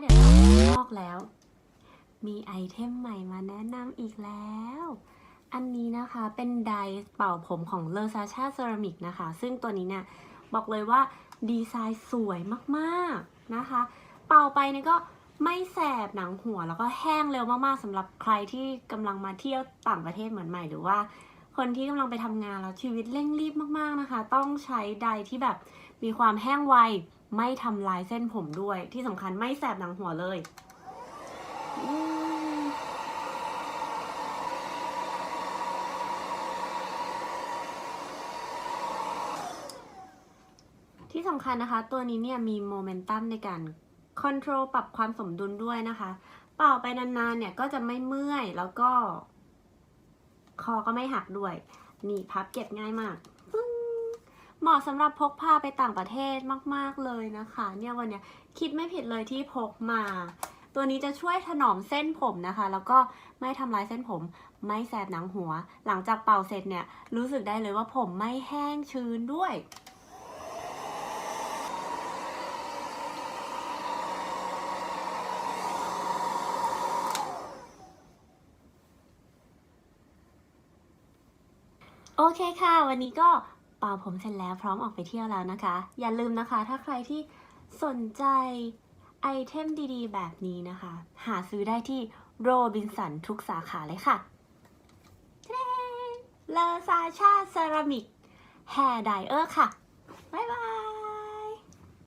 เดี๋ยวเราออกแล้ว มีไอเทมใหม่มาแนะนำอีกแล้ว อันนี้นะคะเป็นไดร์เป่าผมของเลอซาชาเซรามิกนะคะ ซึ่งตัวนี้เนี่ยบอกเลยว่าดีไซน์สวยมากๆนะคะ เป่าไปเนี่ยก็ไม่แสบหนังหัวแล้วก็แห้งเร็วมากๆสำหรับใครที่กำลังมาเที่ยวต่างประเทศเหมือนใหม่หรือว่า คนที่กำลังไปทำงานแล้วชีวิตเร่งรีบมากๆนะคะ ต้องใช้ไดร์ที่แบบมีความแห้งไว ไม่ทำลายเส้นผมด้วย ที่สำคัญไม่แสบหนังหัวเลย ที่สำคัญนะคะ ตัวนี้เนี่ยมีโมเมนตัมในการคอนโทรลปรับความสมดุลด้วยนะคะ เป่าไปนานๆเนี่ยก็จะไม่เมื่อยแล้วก็ คอก็ไม่หักด้วย นี่พับเก็บง่ายมาก เหมาะสำหรับพกพาไปต่างประเทศมากๆเลยนะคะ เนี่ยวันเนี้ยคิดไม่ผิดเลยที่พกมา ตัวนี้จะช่วยถนอมเส้นผมนะคะ แล้วก็ไม่ทำลายเส้นผม ไม่แสบหนังหัว หลังจากเป่าเสร็จเนี่ยรู้สึกได้เลยว่าผมไม่แห้งชื้นด้วยโอเคค่ะ วันนี้ก็ เป่าผมเสร็จแล้วพร้อมออกไปเที่ยวแล้วนะคะ อย่าลืมนะคะ ถ้าใครที่สนใจไอเทมดีๆ แบบนี้นะคะ หาซื้อได้ที่โรบินสันทุกสาขาเลยค่ะเลอซาชาเซรามิกแฮร์ไดเออร์ค่ะ บ๊ายบาย